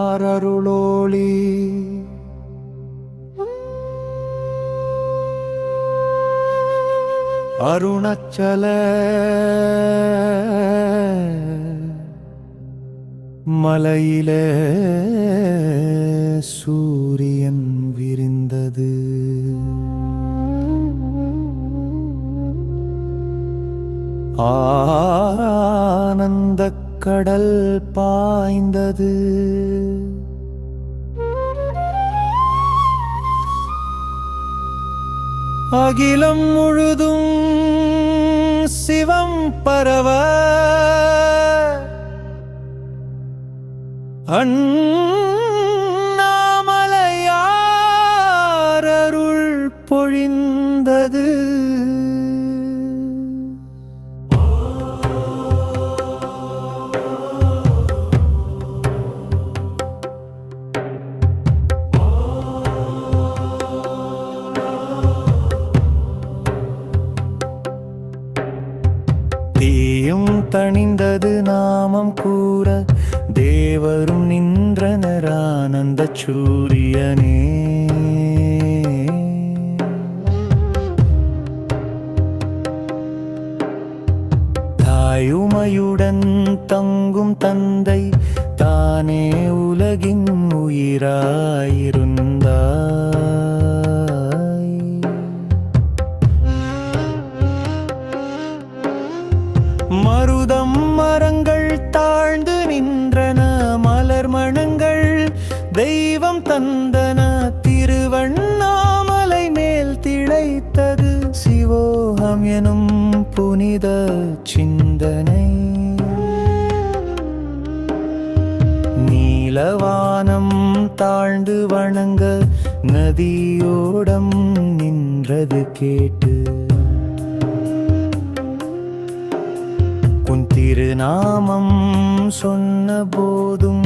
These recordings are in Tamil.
அண்ணாமலையாரருளோளி அருணச்சல மலையிலே சூரியன் விரிந்தது ஆனந்த கடல் பாய்ந்தது. அகிலம் முழுதும் சிவம் பரவ. அன் தீயும் தணிந்தது நாமம் கூற தேவரும் நின்றனரானந்த சூரியனே. தாயுமையுடன் தங்கும் தந்தை தானே உலகின் உயிராயிருந்தார். எனும் புனித சிந்தனை. நீலவானம் தாழ்ந்து வணங்க நதியோடம் நின்றது கேட்டு. உன் திருநாமம் சொன்ன போதும்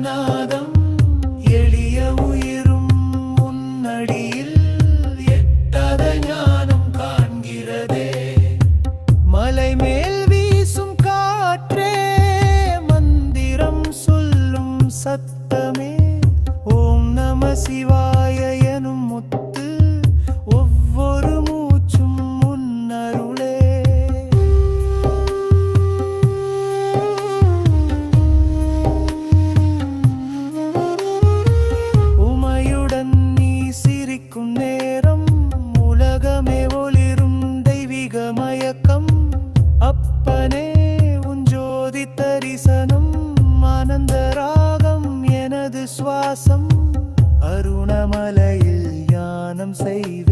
ஜெகநாத மனம் ஆனந்த ராகம் எனது சுவாசம். அருணமலையில் யானம் செய்த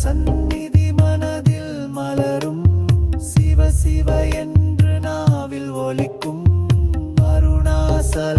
சந்நிதி மனதில் மலரும் சிவ சிவ என்று நாவில் ஒலிக்கும் அருணாசல